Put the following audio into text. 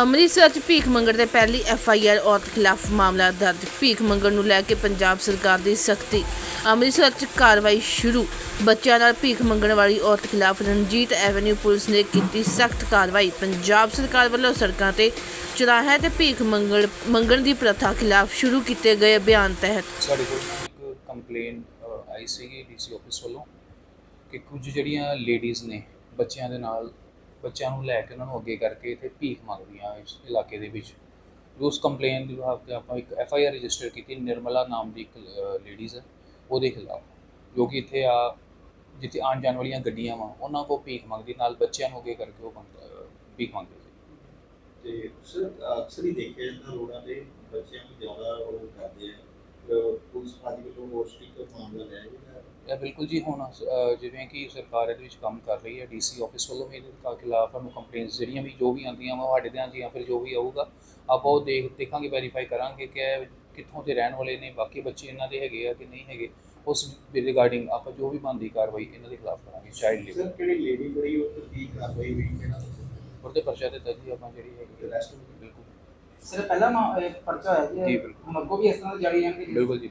ਅੰਮ੍ਰਿਤਸਰ 'ਚ ਭੀਖ ਮੰਗਣ ਦੇ ਪਹਿਲੀ ਐਫ ਆਈ ਆਰ ਔਰਤ ਖਿਲਾਫ ਮਾਮਲਾ ਦਰਜ। ਭੀਖ ਮੰਗਣ ਨੂੰ ਲੈ ਕੇ ਪੰਜਾਬ ਸਰਕਾਰ ਦੀ ਸਖਤੀ। ਅੰਮ੍ਰਿਤਸਰ 'ਚ ਕਾਰਵਾਈ ਸ਼ੁਰੂ। ਬੱਚਿਆਂ ਨਾਲ ਭੀਖ ਮੰਗਣ ਵਾਲੀ ਔਰਤ ਖਿਲਾਫ ਰਣਜੀਤ ਐਵਨਿਊ ਪੁਲਿਸ ਨੇ ਕੀਤੀ ਸਖਤ ਕਾਰਵਾਈ। ਪੰਜਾਬ ਸਰਕਾਰ ਵੱਲੋਂ ਸੜਕਾਂ ਤੇ ਚੁਰਾਹਿਆਂ ਤੇ ਭੀਖ ਮੰਗਣ ਮੰਗਣ ਦੀ ਪ੍ਰਥਾ ਖਿਲਾਫ ਸ਼ੁਰੂ ਕੀਤੇ ਗਏ ਅਭਿਆਨ ਤਹਿਤ। ਸਾਡੇ ਕੋਲ ਇੱਕ ਕੰਪਲੇਨ ਆਈ ਸੀਗੀ ਡੀਸੀ ਆਫਿਸ ਵੱਲੋਂ ਕਿ ਕੁਝ ਜਿਹੜੀਆਂ ਲੇਡੀਜ਼ ਨੇ ਬੱਚਿਆਂ ਦੇ ਨਾਲ ਬੱਚਿਆਂ ਨੂੰ ਲੈ ਕੇ ਉਹਨਾਂ ਨੂੰ ਅੱਗੇ ਕਰਕੇ ਇੱਥੇ ਭੀਖ ਮੰਗਦੀਆਂ ਇਸ ਇਲਾਕੇ ਦੇ ਵਿੱਚ। ਉਸ ਕੰਪਲੇਨ ਦੇ ਬਿਹਾਫ ਤੇ ਆਪਾਂ ਇੱਕ ਐਫ ਆਈ ਆਰ ਰਜਿਸਟਰ ਕੀਤੀ, ਨਿਰਮਲਾ ਨਾਮ ਦੀ ਇੱਕ ਲੇਡੀਜ਼ ਹੈ ਉਹਦੇ ਖਿਲਾਫ। ਜੋ ਕਿ ਇੱਥੇ ਆ, ਜਿੱਥੇ ਆਉਣ ਜਾਣ ਵਾਲੀਆਂ ਗੱਡੀਆਂ ਵਾ, ਉਹਨਾਂ ਕੋ ਭੀਖ ਮੰਗਦੀ, ਨਾਲ ਬੱਚਿਆਂ ਨੂੰ ਅੱਗੇ ਕਰਕੇ ਉਹ ਮੰਗ- ਭੀਖ ਮੰਗਦੇ ਸੀ। ਤੇ ਅਕਸਰ ਹੀ ਦੇਖਿਆ ਜਾਂਦਾ ਰੋਡਾਂ ਤੇ, ਬੱਚਿਆਂ ਨੂੰ ਜ਼ਿਆਦਾ ਉਹ ਕਰਦੇ ਆ। ਇਹ ਬਿਲਕੁਲ ਜੀ ਹੁਣ ਜਿਵੇਂ ਕਿ ਸਰਕਾਰ ਇਹਦੇ ਵਿੱਚ ਕੰਮ ਕਰ ਰਹੀ ਹੈ ਡੀਸੀ ਆਫਿਸ ਵੱਲੋਂ ਵੀ ਇਹਦੇ ਖਿਲਾਫ ਸਾਨੂੰ ਕੰਪਲੇਂਟਸ ਜਿਹੜੀਆਂ ਵੀ ਜੋ ਵੀ ਆਉਂਦੀਆਂ ਵਾ ਸਾਡੇ ਧਿਆਨ ਜਾਂ ਫਿਰ ਜੋ ਵੀ ਆਊਗਾ ਆਪਾਂ ਉਹ ਦੇਖ ਦੇਖਾਂਗੇ ਵੈਰੀਫਾਈ ਕਰਾਂਗੇ ਕਿ ਕਿੱਥੋਂ ਦੇ ਰਹਿਣ ਵਾਲੇ ਨੇ ਬਾਕੀ ਬੱਚੇ ਇਹਨਾਂ ਦੇ ਹੈਗੇ ਆ ਕਿ ਨਹੀਂ ਹੈਗੇ ਉਸ ਰਿਗਾਰਡਿੰਗ ਆਪਾਂ ਜੋ ਵੀ ਬਣਦੀ ਕਾਰਵਾਈ ਇਹਨਾਂ ਦੇ ਖਿਲਾਫ ਕਰਾਂਗੇ ਚਾਈਲਡ ਲੇਬਰ ਸਰ ਕਿਹੜੀ ਲੇਡੀ ਜਿਹੜੀ ਉਹ ਤੇ ਕੀ ਕਾਰਵਾਈ ਹੋਈ ਜਿਹੜਾ ਉਹਦੇ ਪਰਚਾ ਤੇ ਦਰਜੀ ਆਪਾਂ ਜਿਹੜੀ ਹੈਗੀ ਆ, ਬਿਲਕੁਲ। ਸਰ ਪਹਿਲਾ ਮਾ- ਪਰਚਾ ਹੋਇਆ ਜੀ ਜੀ, ਵੀ ਇਸ ਤਰ੍ਹਾਂ ਜਾਰੀ ਰਹਿਣਗੇ ਜੀ? ਬਿਲਕੁਲ ਜੀ